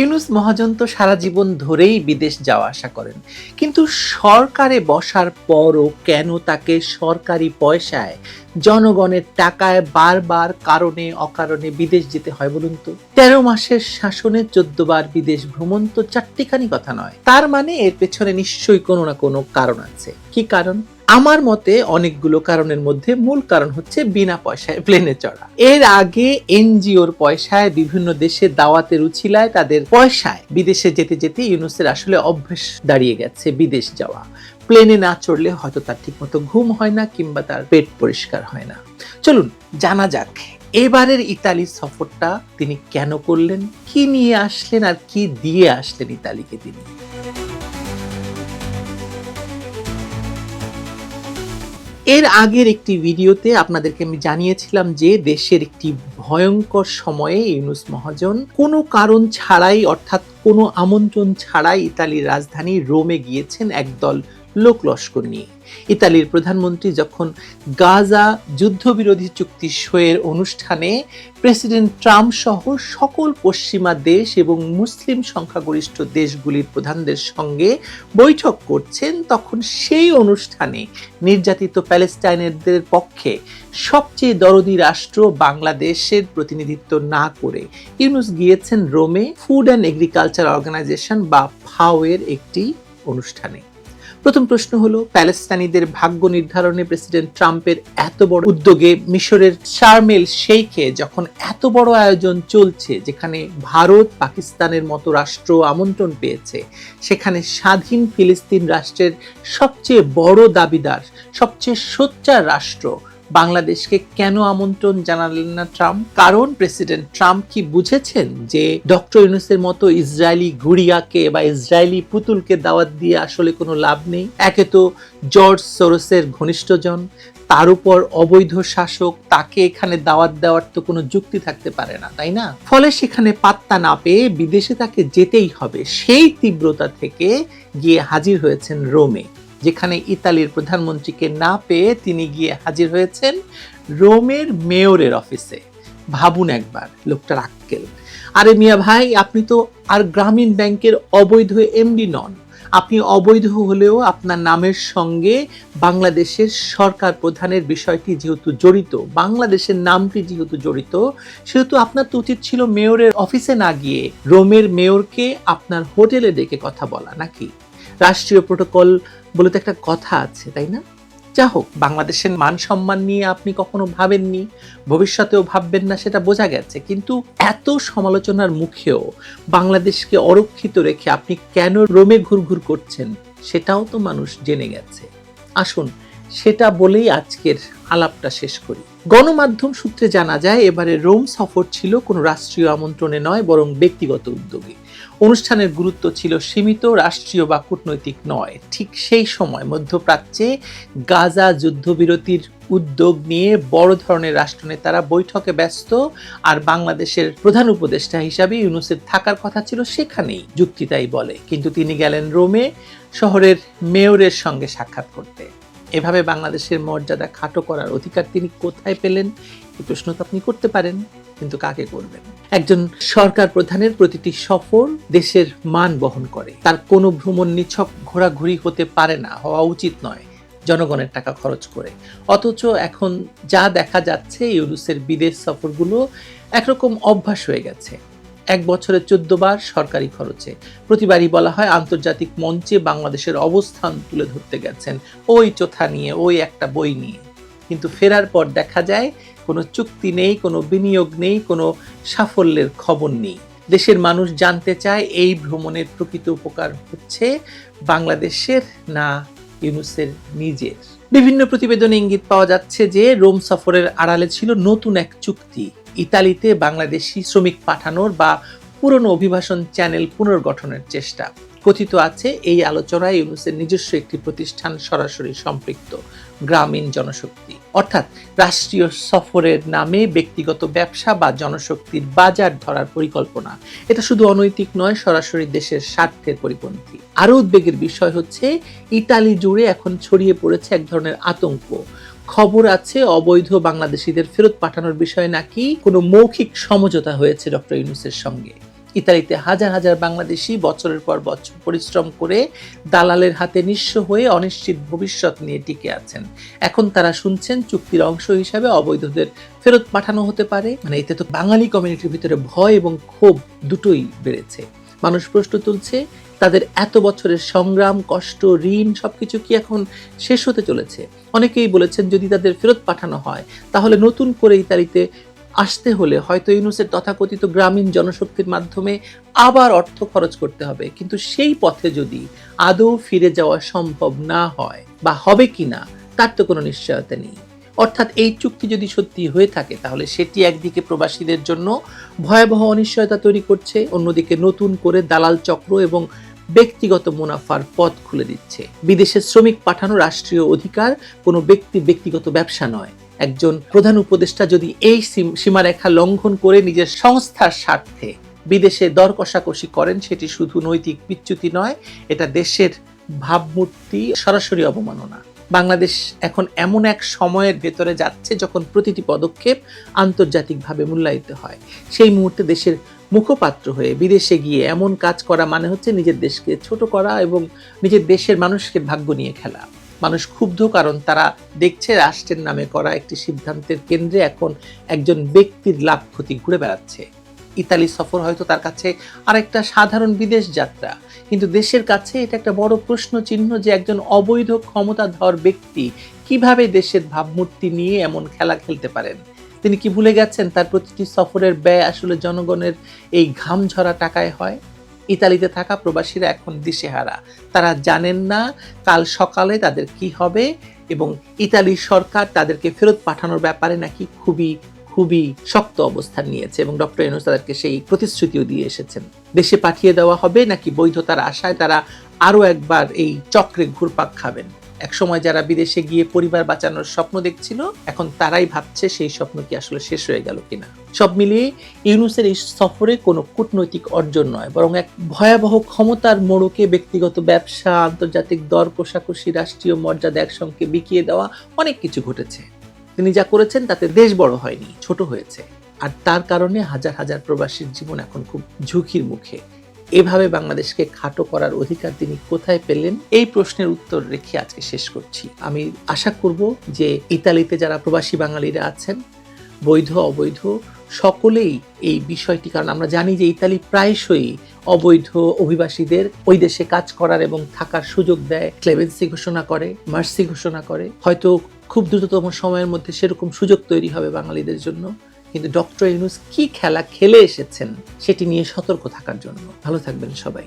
ইউনুস মহাজন তো সারা জীবন ধরেই বিদেশ যাওয়া আসা করেন। কিন্তু সরকারে বসার পরও কেন তাকে সরকারি পয়সায়, জনগণের টাকায় বারবার কারণে অকারণে বিদেশ যেতে হয় বলুন তো? তেরো মাসের শাসনে চোদ্দ বার বিদেশ ভ্রমণ তো চারটিখানি কথা নয়। তার মানে এর পেছনে নিশ্চয়ই কোনো না কোনো কারণ আছে। কি কারণ? আমার মতে অনেকগুলো কারণের মধ্যে মূল কারণ হচ্ছে বিনা পয়সায় প্লেনে চড়া। এর আগে এনজিওর পয়সায় বিভিন্ন দেশে দাওয়াতের উছিলায় তাদের পয়সায় বিদেশে যেতে যেতে ইউনুসের আসলে অভ্যেস দাঁড়িয়ে গেছে বিদেশ যাওয়া। প্লেনে না চড়লে হয়তো তার ঠিকমতো ঘুম হয় না কিংবা তার পেট পরিষ্কার হয় না। চলুন, জানা যাক, এবারের ইতালি সফরটা তিনি কেন করলেন, কি নিয়ে আসলেন আর কি দিয়ে আসলেন ইতালিকে তিনি? এর আগের একটি ভিডিওতে আপনাদেরকে আমি জানিয়েছিলাম যে দেশের একটি ভয়ঙ্কর সময়ে ইউনুস মহাজন কোনো কারণ ছাড়াই, অর্থাৎ কোনো আমন্ত্রণ ছাড়াই ইতালির রাজধানী রোমে গিয়েছেন একদল লোক লস্কর নিয়ে। ইতালির প্রধানমন্ত্রী যখন গাজা যুদ্ধবিরোধী চুক্তি সইয়ের অনুষ্ঠানে প্রেসিডেন্ট ট্রাম্প সহ সকল পশ্চিমা দেশ এবং মুসলিম সংখ্যাগরিষ্ঠ দেশগুলির প্রধানদের সঙ্গে বৈঠক করছেন, তখন সেই অনুষ্ঠানে নির্যাতিত প্যালেস্টাইনারদের পক্ষে সবচেয়ে দরদি রাষ্ট্র বাংলাদেশের প্রতিনিধিত্ব না করে ইউনুস গিয়েছেন রোমে, ফুড অ্যান্ড এগ্রিকালচার অর্গানাইজেশন বা ফাওয়ের একটি অনুষ্ঠানে। প্রথম প্রশ্ন হলো, প্যালেস্তানিদের ভাগ্য নির্ধারণে প্রেসিডেন্ট ট্রাম্পের এত বড় উদ্যোগে মিশরের শারমেল শেখে যখন এত বড় আয়োজন চলছে, যেখানে ভারত পাকিস্তানের মতো রাষ্ট্র আমন্ত্রণ পেয়েছে, সেখানে স্বাধীন ফিলিস্তিন রাষ্ট্রের সবচেয়ে বড় দাবিদার, সবচেয়ে সোচ্চার রাষ্ট্র বাংলাদেশকে কেন আমন্ত্রণ জানালেন না ট্রাম্প? কারণ প্রেসিডেন্ট ট্রাম্প কি বুঝেছেন যে ডক্টর ইউনুসের মতো ইসরায়েলি গুড়িয়াকে বা ইসরায়েলি পুতুলকে দাওয়াত দিয়ে আসলে কোনো লাভ নেই? একে তো জর্জ সোরসের ঘনিষ্ঠজন তার উপর অবৈধ শাসক, তাকে এখানে দাওয়াত দেওয়ার তো কোনো যুক্তি থাকতে পারে না, তাই না? ফলে সেখানে পাত্তা না পেয়ে বিদেশে তাকে যেতেই হবে, সেই তীব্রতা থেকে গিয়ে হাজির হয়েছেন রোমে। যেখানে ইতালির প্রধানমন্ত্রীকে না পেয়ে তিনি গিয়ে হাজির হয়েছেন রোমের মেয়রের অফিসে। ভাবুন একবার, লোকটার আক্কেল। আরে মিয়া ভাই, আপনি তো আর গ্রামীণ ব্যাংকের অবৈধ এমডি নন। আপনি অবৈধ হলেও আপনার নামের সঙ্গে বাংলাদেশের সরকার প্রধানের বিষয়টি যেহেতু জড়িত, বাংলাদেশের নামটি যেহেতু জড়িত, সেহেতু আপনার তো উচিত ছিল মেয়রের অফিসে না গিয়ে রোমের মেয়রকে আপনার হোটেলে ডেকে কথা বলা, নাকি? রাষ্ট্রীয় প্রোটোকল বলে তো একটা কথা আছে, তাই না? যা হোক, বাংলাদেশের মান সম্মান নিয়ে আপনি কখনো ভাবেননি, ভবিষ্যতেও ভাববেন না, সেটা বোঝা গেছে। কিন্তু এত সমালোচনার মুখেও বাংলাদেশকে অরক্ষিত রেখে আপনি কেন রোমে ঘুরঘুর করছেন, সেটাও তো মানুষ জেনে গেছে। আসুন, সেটা বলেই আজকের আলাপটা শেষ করি। গণমাধ্যম সূত্রে জানা যায়, এবারে রোম সফর ছিল কোনো রাষ্ট্রীয় আমন্ত্রণে নয়, বরং ব্যক্তিগত উদ্যোগে। অনুষ্ঠানের গুরুত্ব ছিল সীমিত, রাষ্ট্রীয় বা কূটনৈতিক নয়। ঠিক সেই সময় মধ্যপ্রাচ্যে গাজা যুদ্ধবিরতির উদ্যোগ নিয়ে বড় ধরনের রাষ্ট্রনেতারা বৈঠকে ব্যস্ত আর বাংলাদেশের প্রধান উপদেষ্টা হিসাবে ইউনুসের থাকার কথা ছিল সেখানেই, যুক্তি তাই বলে। কিন্তু তিনি গেলেন রোমে, শহরের মেয়রের সঙ্গে সাক্ষাৎ করতে। এভাবে বাংলাদেশের মর্যাদা খাটো করার অধিকার তিনি কোথায় পেলেন? এই প্রশ্ন তো আপনি করতে পারেন। কিন্তু কাকে করবেন? একজন সরকার প্রধানের প্রতিটি সফর দেশের মান বহন করে। তার কোনো ভ্রমণ নিছক ঘোরাঘুরি হতে পারে না, হওয়া উচিত নয় জনগণের টাকা খরচ করে। অথচ এখন যা দেখা যাচ্ছে ইউরুসের বিদেশ সফরগুলো একরকম অভ্যাস হয়ে গেছে। এক বছরে চোদ্দ বার সরকারি খরচে। প্রতিবারই বলা হয় আন্তর্জাতিক মঞ্চে বাংলাদেশের অবস্থান তুলে ধরতে গেছেন। ওই চোথা নিয়ে, ওই একটা বই নিয়ে। কিন্তু ফেরার পর দেখা যায় কোনো চুক্তি নেই, কোনো বিনিয়োগ নেই, কোনো সাফল্যের খবর নেই। দেশের মানুষ জানতে চায় এই ভ্রমণের প্রকৃত উপকার হচ্ছে বাংলাদেশের না ইউনুসের নিজের। বিভিন্ন প্রতিবেদনে ইঙ্গিত পাওয়া যাচ্ছে যে রোম সফরের আড়ালে ছিল নতুন এক চুক্তি। ইতালিতে বাংলাদেশি শ্রমিক পাঠানোর বা পুরনো অভিবাসন চ্যানেল পুনর্গঠনের চেষ্টা। কথিত আছে, এই আলোচনায় ইউনুসের নিজস্ব একটি প্রতিষ্ঠান সরাসরি সম্পৃক্ত, গ্রামীণ জনশক্তি। অর্থাৎ রাষ্ট্রীয় সফরের নামে ব্যক্তিগত ব্যবসা বা জনশক্তির বাজার ধরার পরিকল্পনা। এটা শুধু অনৈতিক নয়, সরাসরি দেশের স্বার্থের পরিপন্থী। আরও উদ্বেগের বিষয় হচ্ছে, ইতালি জুড়ে এখন ছড়িয়ে পড়েছে এক ধরনের আতঙ্ক। খবর আছে, অবৈধ বাংলাদেশিদের ফেরত পাঠানোর বিষয়ে নাকি কোনো মৌখিক সমঝোতা হয়েছে ডক্টর ইউনুসের সঙ্গে। ইতালিতে হাজার হাজার বাংলাদেশি বছরের পর বছর পরিশ্রম করে দালালের হাতে নিঃস্ব হয়ে অনিশ্চিত ভবিষ্যৎ নিয়ে টিকে আছেন। এখন তারা শুনছেন চুক্তির অংশ হিসাবে অবৈধদের ফেরত পাঠানো হতে পারে। মানে এতে তো বাঙালি কমিউনিটির ভিতরে ভয় এবং ক্ষোভ দুটোই বেড়েছে। মানুষ প্রশ্ন তুলছে, তাদের এত বছরের সংগ্রাম, কষ্ট, ঋণ সবকিছু কি এখন শেষ হতে চলেছে? অনেকেই বলেছেন যদি তাদের ফেরত পাঠানো হয়, তাহলে নতুন করে ইতালিতে আসতে হলে হয়তো ইউনুসের তথাকথিত গ্রামীণ জনশক্তির মাধ্যমে আবার অর্থ খরচ করতে হবে। কিন্তু সেই পথে যদি আদৌ ফিরে যাওয়া সম্ভব না হয় বা হবে কিনা তার তো কোনো নিশ্চয়তা নেই। অর্থাৎ এই চুক্তি যদি সত্যি হয়ে থাকে, তাহলে সেটি একদিকে প্রবাসীদের জন্য ভয়াবহ অনিশ্চয়তা তৈরি করছে, অন্যদিকে নতুন করে দালাল চক্র এবং ব্যক্তিগত মুনাফার পথ খুলে দিচ্ছে। বিদেশে শ্রমিক পাঠানো রাষ্ট্রীয় অধিকার কোনো ব্যক্তি ব্যক্তিগত ব্যবসা নয়। একজন প্রধান উপদেষ্টা যদি এই সীম- সীমারেখা লঙ্ঘন করে নিজের সংস্থার স্বার্থে বিদেশে দর কষাকষি করেন, সেটি শুধু নৈতিক বিচ্যুতি নয়, এটা দেশের ভাবমূর্তি, সরাসরি অবমাননা। বাংলাদেশ এখন এমন এক সময়ের ভেতরে যাচ্ছে যখন প্রতিটি পদক্ষেপ আন্তর্জাতিকভাবে মূল্যায়িত হয়। সেই মুহূর্তে দেশের মুখপাত্র হয়ে বিদেশে গিয়ে এমন কাজ করা মানে হচ্ছে নিজের দেশকে ছোট করা এবং নিজের দেশের মানুষকে ভাগ্য নিয়ে খেলা। মানুষ ক্ষুব্ধ, কারণ তারা দেখছে রাষ্ট্রের নামে করা একটি সিদ্ধান্তের কেন্দ্রে এখন একজন ব্যক্তির লাভ ক্ষতি ঘুরে বেড়াচ্ছে। ইতালি সফর হয়তো তার কাছে আরেকটা সাধারণ বিদেশ যাত্রা, কিন্তু দেশের কাছে এটা একটা বড় প্রশ্ন চিহ্ন যে একজন অবৈধ ক্ষমতাধর ব্যক্তি কীভাবে দেশের ভাবমূর্তি নিয়ে এমন খেলা খেলতে পারেন? তিনি কি ভুলে গেছেন তার প্রতিটি সফরের ব্যয় আসলে জনগণের এই ঘাম ঝরা টাকায় হয়? ইতালিতে থাকা প্রবাসীরা এখন দিশেহারা। তারা জানেন না কাল সকালে তাদের কি হবে এবং ইতালির সরকার তাদেরকে ফেরত পাঠানোর ব্যাপারে নাকি খুবই খুবই শক্ত অবস্থান নিয়েছে এবং ডক্টর এনুস তাদেরকে সেই প্রতিশ্রুতিও দিয়ে এসেছেন। দেশে পাঠিয়ে দেওয়া হবে নাকি বৈধতার আশায় তারা আরও একবার এই চক্রে ঘুরপাক খাবেন। একসময় যারা বিদেশে গিয়ে পরিবার বাঁচানোর স্বপ্ন দেখছিল, এখন তারাই ভাবছে সেই স্বপ্ন কি আসলে শেষ হয়ে গেল কিনা। সব মিলিয়ে ইউনুসের এই সফরে কোনো কূটনৈতিক অর্জন নয়, বরং এক ভয়াবহ ক্ষমতার মোড়কে ব্যক্তিগত ব্যবসা, আন্তর্জাতিক দর কষাকষি, রাষ্ট্রীয় মর্যাদা একসঙ্গে বিকিয়ে দেওয়া অনেক কিছু ঘটেছে। তিনি যা করেছেন তাতে দেশ বড় হয়নি, ছোট হয়েছে। আর তার কারণে হাজার হাজার প্রবাসীর জীবন এখন খুব ঝুঁকির মুখে। এভাবে বাংলাদেশকে খাটো করার অধিকার তিনি কোথায় পেলেন? এই প্রশ্নের উত্তর রেখে আজকে শেষ করছি। আমি আশা করব যে ইতালিতে যারা প্রবাসী বাঙালিরা আছেন, বৈধ, অবৈধ, সকলেই এই বিষয়টি, কারণ আমরা জানি যে ইতালি প্রায়শই অবৈধ অভিবাসীদের ওই দেশে কাজ করার এবং থাকার সুযোগ দেয়। ক্লেভেন্সি ঘোষণা করে, মার্সি ঘোষণা করে। হয়তো খুব দ্রুততম সময়ের মধ্যে সেরকম সুযোগ তৈরি হবে বাঙালিদের জন্য। কিন্তু ডক্টর ইউনুস কি খেলা খেলে এসেছেন, সেটি নিয়ে সতর্ক থাকার জন্য। ভালো থাকবেন সবাই।